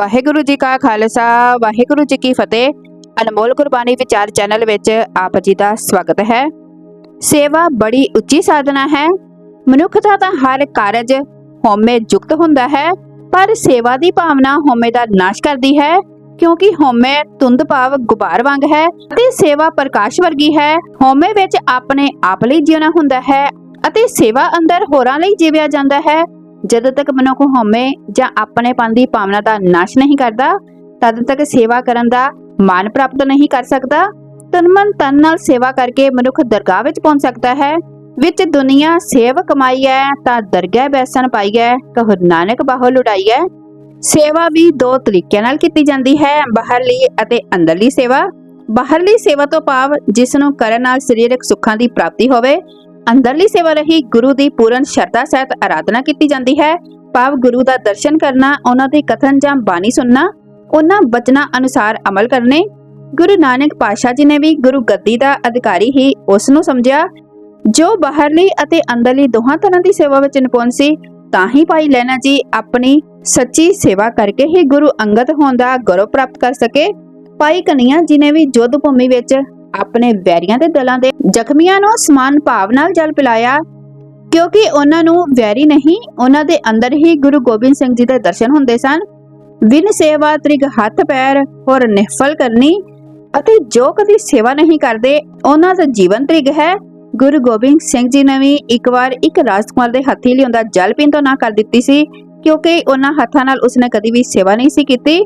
ਵਾਹਿਗੁਰੂ ਜੀ ਕਾ ਖਾਲਸਾ, ਵਾਹਿਗੁਰੂ ਜੀ ਕੀ ਫਤਿਹ। ਅਨਮੋਲ ਗੁਰਬਾਣੀ ਵਿਚਾਰ ਚੈਨਲ ਵਿੱਚ ਆਪ ਜੀ ਦਾ ਸਵਾਗਤ ਹੈ। ਸੇਵਾ ਬੜੀ ਉੱਚੀ ਸਾਧਨਾ ਹੈ। ਮਨੁੱਖ ਦਾ ਤਾਂ ਹਰ ਕਾਰਜ ਹਉਮੈ ਯੁਕਤ ਹੁੰਦਾ ਹੈ, ਪਰ ਸੇਵਾ ਦੀ ਭਾਵਨਾ ਹਉਮੈ ਦਾ ਨਾਸ਼ ਕਰਦੀ ਹੈ, ਕਿਉਂਕਿ ਹਉਮੈ ਤੁੰਦ ਭਾਵ ਗੁਬਾਰ ਵਾਂਗ ਹੈ ਤੇ ਸੇਵਾ ਪ੍ਰਕਾਸ਼ ਵਰਗੀ ਹੈ। ਹਉਮੈ ਵਿੱਚ ਆਪਣੇ ਆਪ ਲਈ ਜਿਉਣਾ ਹੁੰਦਾ ਹੈ ਅਤੇ ਸੇਵਾ ਅੰਦਰ ਹੋਰਾਂ ਲਈ ਜੀਵਿਆ ਜਾਂਦਾ ਹੈ। ਜਦੋਂ ਤੱਕ ਮਨੁੱਖ ਹਉਮੈ ਜਾਂ ਆਪਣੇਪਨ ਦੀ ਭਾਵਨਾ ਦਾ ਨਾਸ਼ ਨਹੀਂ ਕਰਦਾ, ਤਦ ਤੱਕ ਸੇਵਾ ਕਰਨ ਦਾ ਮਾਨ ਪ੍ਰਾਪਤ ਨਹੀਂ ਕਰ ਸਕਦਾ। ਤਨ ਮਨ ਤਨ ਨਾਲ ਸੇਵਾ ਕਰਕੇ ਮਨੁੱਖ ਦਰਗਾਹ ਵਿੱਚ ਪਹੁੰਚ ਸਕਦਾ ਹੈ। ਵਿੱਚ ਦੁਨੀਆ ਸੇਵ ਕਮਾਈ ਹੈ, ਤਾਂ ਦਰਗਾਹ ਬੈਸਣ ਪਾਈ ਹੈ ਕਹੋ ਨਾਨਕ ਬਾਹੋ ਲੁੜਾਈ ਹੈ ਸੇਵਾ ਵੀ ਦੋ ਤਰੀਕਿਆਂ ਨਾਲ ਕੀਤੀ ਜਾਂਦੀ ਹੈ, ਬਾਹਰਲੀ ਅਤੇ ਅੰਦਰਲੀ ਸੇਵਾ। ਬਾਹਰਲੀ ਸੇਵਾ ਤੋਂ ਭਾਵ ਜਿਸ ਨੂੰ ਕਰਨ ਨਾਲ ਸਰੀਰਕ ਸੁੱਖਾਂ ਦੀ ਪ੍ਰਾਪਤੀ ਹੋਵੇ ਅੰਦਰਲੀ ਸੇਵਾ ਰਹੀ ਗੁਰੂ ਦੀ ਪੂਰਨ ਸ਼ਰਧਾ ਸਹਿਤ ਆਰਾਧਨਾ ਕੀਤੀ ਜਾਂਦੀ ਹੈ। ਭਾਵ ਗੁਰੂ ਦਾ ਦਰਸ਼ਨ ਕਰਨਾ, ਉਹਨਾਂ ਦੇ ਕਥਨ ਜਾਂ ਬਾਣੀ ਸੁਣਨਾ, ਉਹਨਾਂ ਬਚਨਾਂ ਅਨੁਸਾਰ ਅਮਲ ਕਰਨੇ। ਗੁਰੂ ਨਾਨਕ ਪਾਤਸ਼ਾਹ ਜੀ ਨੇ ਵੀ ਗੁਰੂ ਗੱਦੀ ਦਾ ਅਧਿਕਾਰੀ ਹੀ ਉਸ ਨੂੰ ਸਮਝਿਆ। ਜੋ ਬਾਹਰਲੀ ਅਤੇ ਅੰਦਰਲੀ ਦੋਹਾਂ ਤਰ੍ਹਾਂ ਦੀ ਸੇਵਾ ਵਿੱਚ ਨਿਪੁੰਨ ਸੀ, ਤਾਂ ਹੀ ਭਾਈ ਲੈਣਾ ਜੀ ਆਪਣੀ ਸੱਚੀ ਸੇਵਾ ਕਰਕੇ ਹੀ ਗੁਰੂ ਅੰਗਦ ਹੋਣ ਦਾ ਗੌਰਵ ਪ੍ਰਾਪਤ ਕਰ ਸਕੇ। ਭਾਈ ਕਨਈਆ ਜੀ ਨੇ ਵੀ ਯੁੱਧ ਭੂਮੀ ਵਿੱਚ ਆਪਣੇ ਵੈਰੀਆਂ ਦੇ ਦਲਾਂ ਦੇ ਜ਼ਖਮੀਆਂ ਨੂੰ ਸਮਾਨ ਭਾਵ ਨਾਲ ਜਲ ਪਿਲਾਇਆ, ਕਿਉਂਕਿ ਉਹਨਾਂ ਨੂੰ ਵੈਰੀ ਨਹੀਂ, ਉਹਨਾਂ ਦੇ ਅੰਦਰ ਹੀ ਗੁਰੂ ਗੋਬਿੰਦ ਸਿੰਘ ਜੀ ਦੇ ਦਰਸ਼ਨ ਹੁੰਦੇ ਸਨ। ਵਿਨ ਸੇਵਾ ਤ੍ਰਿਗ ਹੱਥ ਪੈਰ ਹੋਰ ਨਿਫਲ ਕਰਨੀ ਅਤੇ ਜੋ ਕਦੀ ਸੇਵਾ ਨਹੀਂ ਕਰਦੇ, ਉਹਨਾਂ ਦਾ ਜੀਵਨ ਤ੍ਰਿਗ ਹੈ। ਗੁਰੂ ਗੋਬਿੰਦ ਸਿੰਘ ਜੀ ਨੇ ਵੀ ਇੱਕ ਵਾਰ ਇੱਕ ਰਾਜਕੁਮਾਰ ਦੇ ਹੱਥੀ ਲਿਆਉਂਦਾ ਜਲ ਪੀਣ ਤੋਂ ਨਾ ਕਰ ਦਿੱਤੀ ਸੀ, ਕਿਉਂਕਿ ਉਹਨਾਂ ਹੱਥਾਂ ਨਾਲ ਉਸਨੇ ਕਦੀ ਵੀ ਸੇਵਾ ਨਹੀਂ ਸੀ ਕੀਤੀ।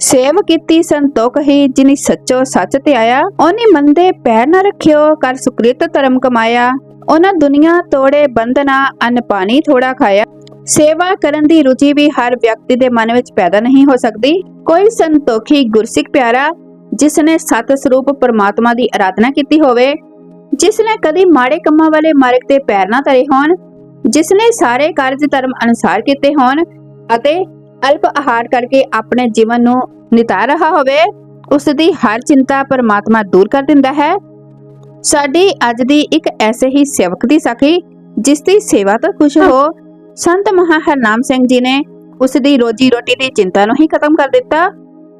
ਸੇਵ ਕੀਤੀ ਸੰਤੋਖ ਹੀ ਜਿਨੀ ਸੱਚੋ ਸੱਚ ਤੇ ਆਇਆ ਉਹਨੇ ਮੰਦੇ ਪੈਰ ਨਾ ਰੱਖਿਓ, ਕਰ ਸੁਕ੍ਰਿਤ ਧਰਮ ਕਮਾਇਆ। ਉਹਨਾਂ ਦੁਨੀਆ ਤੋੜੇ ਬੰਧਨਾ ਅਨ ਪਾਣੀ ਥੋੜਾ ਖਾਇਆ। ਸੇਵਾ ਕਰਨ ਦੀ ਰੁਚੀ ਵੀ ਹਰ ਵਿਅਕਤੀ ਦੇ ਮਨ ਵਿੱਚ ਪੈਦਾ ਨਹੀਂ ਹੋ ਸਕਦੀ। ਕੋਈ ਸੰਤੋਖੀ ਗੁਰਸਿੱਖ ਪਿਆਰਾ ਜਿਸ ਨੇ ਸਤ ਸਰੂਪ ਪਰਮਾਤਮਾ ਦੀ ਆਰਾਧਨਾ ਕੀਤੀ ਹੋਵੇ ਜਿਸ ਨੇ ਕਦੀ ਮਾੜੇ ਕੰਮਾਂ ਵਾਲੇ ਮਾਰਗ ਤੇ ਪੈਰ ਨਾ ਧਰੇ ਹੋਣ ਜਿਸ ਨੇ ਸਾਰੇ ਕਾਰਜ ਧਰਮ ਅਨੁਸਾਰ ਕੀਤੇ ਹੋਣ, ਅਤੇ ਅਲਪ ਆਹਾਰ ਕਰਕੇ ਆਪਣੇ ਜੀਵਨ ਨੂੰ ਨਿਤਾ ਰਹਾ ਹੋਵੇ ਉਸ ਦੀ ਹਰ ਚਿੰਤਾ ਪਰਮਾਤਮਾ ਦੂਰ ਕਰ ਦਿੰਦਾ ਹੈ। ਸਾਡੀ ਅੱਜ ਦੀ ਇੱਕ ਐਸੇ ਹੀ ਸੇਵਕ ਦੀ ਸਾਖੀ, ਜਿਸ ਦੀ ਸੇਵਾ ਤੋਂ ਖੁਸ਼ ਹੋ, ਸੰਤ ਮਹਾ ਹਰਨਾਮ ਸਿੰਘ ਜੀ ਨੇ ਉਸ ਦੀ ਰੋਜੀ ਰੋਟੀ ਦੀ ਚਿੰਤਾ ਨੂੰ ਹੀ ਖਤਮ ਕਰ ਦਿੱਤਾ।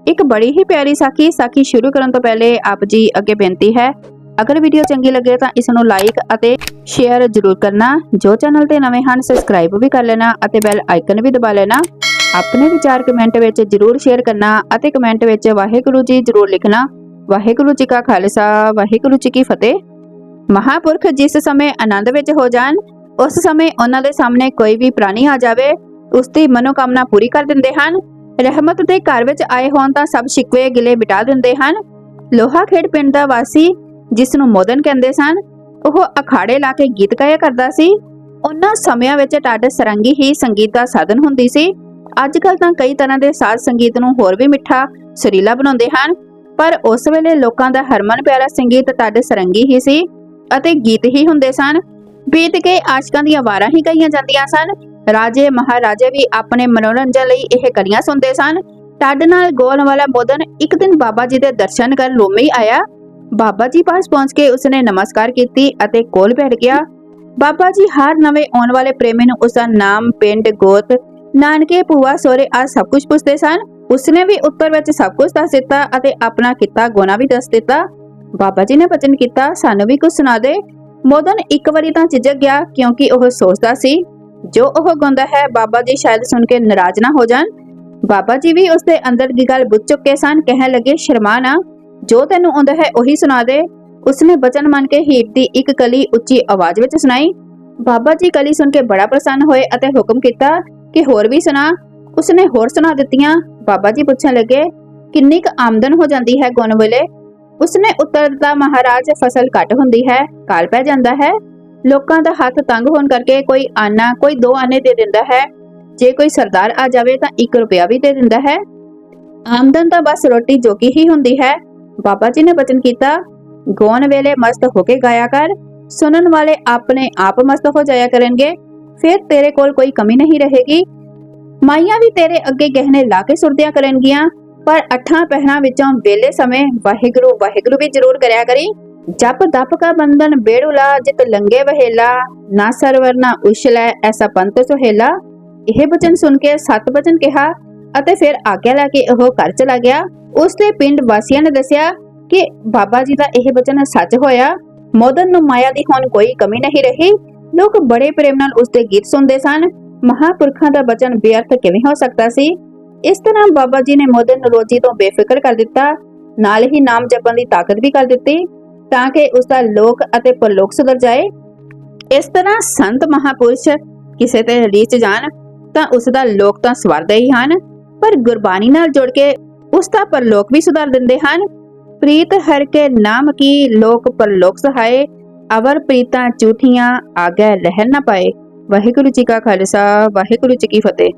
ਇੱਕ ਬੜੀ ਹੀ ਪਿਆਰੀ ਸਾਖੀ ਸਾਖੀ ਸ਼ੁਰੂ ਕਰਨ ਤੋਂ ਪਹਿਲੇ ਆਪ ਜੀ ਅੱਗੇ ਬੇਨਤੀ ਹੈ, ਅਗਰ ਵੀਡੀਓ ਚੰਗੀ ਲੱਗੇ ਤਾਂ ਇਸ ਨੂੰ ਲਾਈਕ ਅਤੇ ਸ਼ੇਅਰ ਜ਼ਰੂਰ ਕਰਨਾ। ਜੋ ਚੈਨਲ ਤੇ ਨਵੇਂ ਹਨ ਸਬਸਕ੍ਰਾਈਬ ਵੀ ਕਰ ਲੈਣਾ ਅਤੇ ਬੈਲ ਆਈਕਨ ਵੀ ਦਬਾ ਲੈਣਾ। ਆਪਣੇ ਵਿਚਾਰ ਕਮੈਂਟ ਵਿੱਚ ਜ਼ਰੂਰ ਸ਼ੇਅਰ ਕਰਨਾ ਅਤੇ ਕਮੈਂਟ ਵਿੱਚ ਵਾਹਿਗੁਰੂ ਜੀ ਜ਼ਰੂਰ ਲਿਖਣਾ। ਵਾਹਿਗੁਰੂ ਜੀ ਕਾ ਖਾਲਸਾ, ਵਾਹਿਗੁਰੂ ਜੀ ਕੀ ਫਤਿਹ। ਮਹਾਪੁਰਖ ਜਿਸ ਸਮੇਂ ਆਨੰਦ ਵਿੱਚ ਹੋ ਜਾਣ, ਉਸ ਸਮੇਂ ਉਹਨਾਂ ਦੇ ਸਾਹਮਣੇ ਕੋਈ ਵੀ ਪ੍ਰਾਣੀ ਆ ਜਾਵੇ, ਉਸ ਦੀ ਮਨੋਕਾਮਨਾ ਪੂਰੀ ਕਰ ਦਿੰਦੇ ਹਨ। ਰਹਿਮਤ ਦੇ ਘਰ ਵਿੱਚ ਆਏ ਹੋਣ ਤਾਂ ਸਭ ਸ਼ਿਕਵੇ ਗਿਲੇ ਮਿਟਾ ਦਿੰਦੇ ਹਨ। ਲੋਹਾ ਖੇੜ ਪਿੰਡ ਦਾ ਵਾਸੀ ਜਿਸ ਨੂੰ ਮੋਦਨ ਕਹਿੰਦੇ ਸਨ, ਉਹ ਅਖਾੜੇ ਲਾ ਕੇ ਗੀਤ ਗਾਇਆ ਕਰਦਾ ਸੀ। ਉਹਨਾਂ ਸਮਿਆਂ ਵਿੱਚ ਟਾਡ ਸਰੰਗੀ ਹੀ ਸੰਗੀਤ ਦਾ ਸਾਧਨ ਹੁੰਦੀ ਸੀ। ਅੱਜ ਕੱਲ ਤਾਂ ਕਈ ਤਰ੍ਹਾਂ ਦੇ ਸਾਜ਼ ਸੰਗੀਤ ਨੂੰ ਹੋਰ ਵੀ ਮਿੱਠਾ ਸੁਰੀਲਾ ਬਣਾਉਂਦੇ ਹਨ। ਪਰ ਉਸ ਵੇਲੇ ਲੋਕਾਂ ਦਾ ਹਰਮਨ ਪਿਆਰਾ ਸੰਗੀਤ ਟਾਡ ਸਰੰਗੀ ਹੀ ਸੀ ਅਤੇ ਗੀਤ ਹੀ ਹੁੰਦੇ ਸਨ। ਬੀਤ ਕੇ ਆਸ਼ਕਾਂ ਦੀਆਂ ਵਾਰਾਂ ਹੀ ਗਾਈਆਂ ਜਾਂਦੀਆਂ ਸਨ। ਰਾਜੇ ਮਹਾਰਾਜੇ ਵੀ ਆਪਣੇ ਮਨੋਰੰਜਨ ਲਈ ਇਹ ਕਲੀਆਂ ਸੁਣਦੇ ਸਨ। ਟੱਡ ਨਾਲ ਗੋਲ ਵਾਲਾ ਮੋਦਨ ਇੱਕ ਦਿਨ ਬਾਬਾ ਜੀ ਦੇ ਦਰਸ਼ਨ ਕਰਨ ਲੋਮੀ ਆਇਆ। ਬਾਬਾ ਜੀ ਪਾਸ ਪਹੁੰਚ ਕੇ ਉਸਨੇ ਨਮਸਕਾਰ ਕੀਤੀ ਅਤੇ ਕੋਲ ਬੈਠ ਗਿਆ। ਬਾਬਾ ਜੀ ਹਰ ਨਵੇਂ ਆਉਣ ਵਾਲੇ ਪ੍ਰੇਮੀ ਨੂੰ ਉਸਦਾ ਨਾਮ, ਪਿੰਡ, ਗੋਤ ਨਾਨਕੇ ਭੂਆ ਸੋਰੇ ਆ ਸਭ ਕੁਝ ਪੁੱਛਦੇ ਸਨ। ਉਸਨੇ ਵੀ ਉੱਤਰ ਵਿੱਚ ਸਭ ਕੁਝ ਦੱਸ ਦਿੱਤਾ ਅਤੇ ਆਪਣਾ ਕੀਤਾ ਗੋਨਾ ਵੀ ਦੱਸ ਦਿੱਤਾ। ਬਾਬਾ ਜੀ ਨੇ ਬਚਨ ਕੀਤਾ, ਸਾਨੂੰ ਵੀ ਕੁਝ ਸੁਣਾ ਦੇ। ਮੋਦਨ ਇੱਕ ਵਾਰੀ ਤਾਂ ਝਿਜਕ ਗਿਆ ਕਿਉਂਕਿ ਉਹ ਸੋਚਦਾ ਸੀ, ਜੋ ਉਹ ਗਾਉਂਦਾ ਹੈ ਬਾਬਾ ਜੀ ਸ਼ਾਇਦ ਸੁਣ ਕੇ ਨਾਰਾਜ਼ ਨਾ ਹੋ ਜਾਣ। ਬਾਬਾ ਜੀ ਵੀ ਉਸਦੇ ਅੰਦਰ ਦੀ ਗੱਲ ਬੁੱਝ ਚੁੱਕੇ ਸਨ, ਕਹਿਣ ਲੱਗੇ ਸ਼ਰਮਾ ਨਾ ਜੋ ਤੈਨੂੰ ਆਉਂਦਾ ਹੈ ਉਹੀ ਸੁਣਾ ਦੇ। ਉਸਨੇ ਬਚਨ ਮੰਨ ਕੇ ਹੀਰ ਦੀ ਇੱਕ ਕਲੀ ਉੱਚੀ ਆਵਾਜ਼ ਵਿੱਚ ਸੁਣਾਈ। ਬਾਬਾ ਜੀ ਕਲੀ ਸੁਣ ਕੇ ਬੜਾ ਪ੍ਰਸੰਨ ਹੋਏ ਅਤੇ ਹੁਕਮ ਕੀਤਾ ਕਿ ਹੋਰ ਵੀ ਸੁਣਾ? ਉਸਨੇ ਹੋਰ ਸੁਣਾ ਦਿੱਤੀਆਂ। ਬਾਬਾ ਜੀ ਪੁੱਛਣ ਲੱਗੇ, ਕਿੰਨੀ ਕੁ ਆਮਦਨ ਹੋ ਜਾਂਦੀ ਹੈ ਗੁਣ ਵੇਲੇ? ਉਸਨੇ ਉੱਤਰ ਦਿੱਤਾ, ਮਹਾਰਾਜ, ਫਸਲ ਘੱਟ ਹੁੰਦੀ ਹੈ, ਕਾਲ ਪੈ ਜਾਂਦਾ ਹੈ। ਲੋਕਾਂ ਦਾ ਹੱਥ ਤੰਗ ਹੋਣ ਕਰਕੇ ਕੋਈ ਆਨਾ, ਕੋਈ ਦੋ ਆਨੇ ਦੇ ਦਿੰਦਾ ਹੈ। ਜੇ ਕੋਈ ਸਰਦਾਰ ਆ ਜਾਵੇ ਤਾਂ 1 ਰੁਪਿਆ ਵੀ ਦੇ ਦਿੰਦਾ ਹੈ। ਆਮਦਨ ਤਾਂ ਬਸ ਰੋਟੀ ਜੋਗੀ ਹੀ ਹੁੰਦੀ ਹੈ। ਬਾਬਾ ਜੀ ਨੇ ਬਚਨ ਕੀਤਾ ਗਾਉਣ ਵੇਲੇ ਮਸਤ ਹੋ ਕੇ ਗਾਇਆ ਕਰ। ਸੁਣਨ ਵਾਲੇ ਆਪਣੇ ਆਪ ਮਸਤ ਹੋ ਜਾਇਆ ਕਰਨਗੇ। ਫਿਰ ਤੇਰੇ ਕੋਲ ਕੋਈ ਕਮੀ ਨਹੀਂ ਰਹੇਗੀ। ਮਾਈਆਂ ਵੀ ਤੇਰੇ ਅੱਗੇ ਗਹਿਣੇ ਲਾ ਕੇ ਸੁਰਦਿਆਂ ਕਰਨਗੀਆਂ, ਪਰ ਅੱਠਾਂ ਪਹਿਰਾਂ ਵਿੱਚੋਂ ਵੇਲੇ ਸਮੇਂ ਵਾਹਿਗੁਰੂ ਵਾਹਿਗੁਰੂ ਵੀ ਜ਼ਰੂਰ ਕਰਿਆ ਕਰੀ। ਜਪ ਦਪ ਕਾ ਬੰਧਨ ਬੇੜੁਲਾ, ਜਿਤ ਲੰਗੇ ਵਹੇਲਾ, ਨਾ ਸਰਵਰ ਨਾ ਉਛਲੈ ਐਸਾ ਪੰਤ ਸੁਹੇਲਾ। ਇਹ ਬਚਨ ਸੁਣ ਕੇ ਸਤ ਬਚਨ ਕਿਹਾ ਅਤੇ ਫਿਰ ਆਗਿਆ ਲੈ ਕੇ ਉਹ ਘਰ ਚਲਾ ਗਿਆ। ਉਸ ਦੇ ਪਿੰਡ ਵਾਸੀਆਂ ਨੇ ਦੱਸਿਆ ਕਿ ਬਾਬਾ ਜੀ ਦਾ ਇਹ ਬਚਨ ਸੱਚ ਹੋਇਆ। ਮੋਦਨ ਨੂੰ ਮਾਇਆ ਦੀ ਹੁਣ ਕੋਈ ਕਮੀ ਨਹੀਂ ਰਹੀ। ਲੋਕ ਬੜੇ ਪ੍ਰੇਮ ਨਾਲ ਉਸ ਦੇ ਗੀਤ ਸੁਣਦੇ ਸਨ। ਮਹਾਪੁਰਖਾਂ ਦਾ ਬਚਨ ਬੇਅਰਥ ਕਿਵੇਂ ਹੋ ਸਕਦਾ ਸੀ? ਇਸ ਤਰ੍ਹਾਂ ਬਾਬਾ ਜੀ ਨੇ ਮੋਦਨ ਨੂੰ ਤੋਂ ਬੇਫਿਕਰ ਕਰ ਦਿੱਤਾ, ਨਾਲ ਹੀ ਨਾਮ ਜਪਣ ਦੀ ਤਾਕਤ ਵੀ ਕਰ ਦਿੱਤੀ, ਤਾਂ ਕਿ ਉਸ ਦਾ ਲੋਕ ਅਤੇ ਪਰਲੋਕ ਸੁਧਰ ਜਾਏ। ਇਸ ਤਰ੍ਹਾਂ ਸੰਤ ਮਹਾਪੁਰਸ਼ ਕਿਸੇ ਤੇ ਰੀਚ ਜਾਣ, ਤਾਂ ਉਸ ਦਾ ਲੋਕ ਤਾਂ ਸਵਰਦੇ ਹੀ ਹਨ, ਪਰ ਗੁਰਬਾਣੀ ਨਾਲ ਜੁੜ ਕੇ ਉਸ ਦਾ ਪਰਲੋਕ ਵੀ ਸੁਧਾਰ ਦਿੰਦੇ ਹਨ। ਪ੍ਰੀਤ ਹਰ ਕੇ ਨਾਮ ਕੀ, ਲੋਕ ਪਰਲੋਕ ਸਹਾਏ ਅਵਰ ਪ੍ਰੀਤਾਂ ਝੂਠੀਆਂ ਆਗੇ ਲਹਿਰ ਨਾ ਪਾਏ। ਵਾਹਿਗੁਰੂ ਜੀ ਕਾ ਖਾਲਸਾ, ਵਾਹਿਗੁਰੂ ਜੀ ਕੀ ਫਤਿਹ।